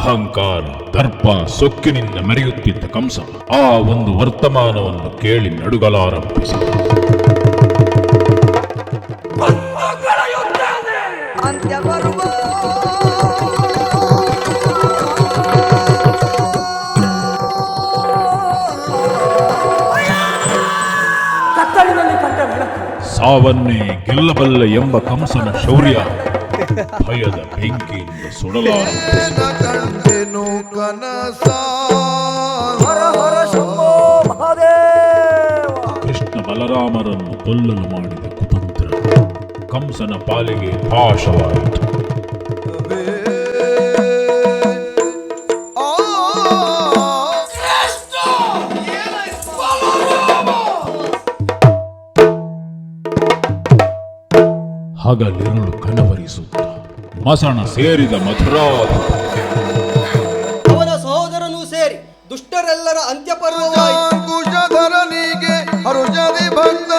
ಅಹಂಕಾರ ದರ್ಪ ಸೊಕ್ಕಿನಿಂದ ಮೆರೆಯುತ್ತಿದ್ದ ಕಂಸ ಆ ಒಂದು ವರ್ತಮಾನವನ್ನು ಕೇಳಿ ನಡುಗಲಾರಂಭಿಸ. ಸಾವನ್ನೇ ಗೆಲ್ಲಬಲ್ಲ ಎಂಬ ಕಂಸನ ಶೌರ್ಯ. ಭಯದ ಬೆಂಕಿಯಿಂದ ಕಂಡೆನು ಕನಸ. ಹರ ಹರ ಶಂಭೋ ಮಹಾದೇವ. ಕೃಷ್ಣ ಬಲರಾಮರನ್ನು ಕೊಲ್ಲಲು ಮಾಡಿದ ಕುತಂತ್ರ. ಕಂಸನ ಪಾಲಿಗೆ ಪಾಶವಾಯಿತು ಹಗಲಿರುಳು ಕನವರಿಸುತ್ತ ಮಸಣ ಸೇರಿದ ಮಥುರಾ ಅವನ ಸಹೋದರನೂ ಸೇರಿ ದುಷ್ಟರೆಲ್ಲರ ಅಂತ್ಯಪರ್ವವಾಯಿತು ಕುಶಧರನಿಗೆ ಹರುಷದಿ ಬಂದ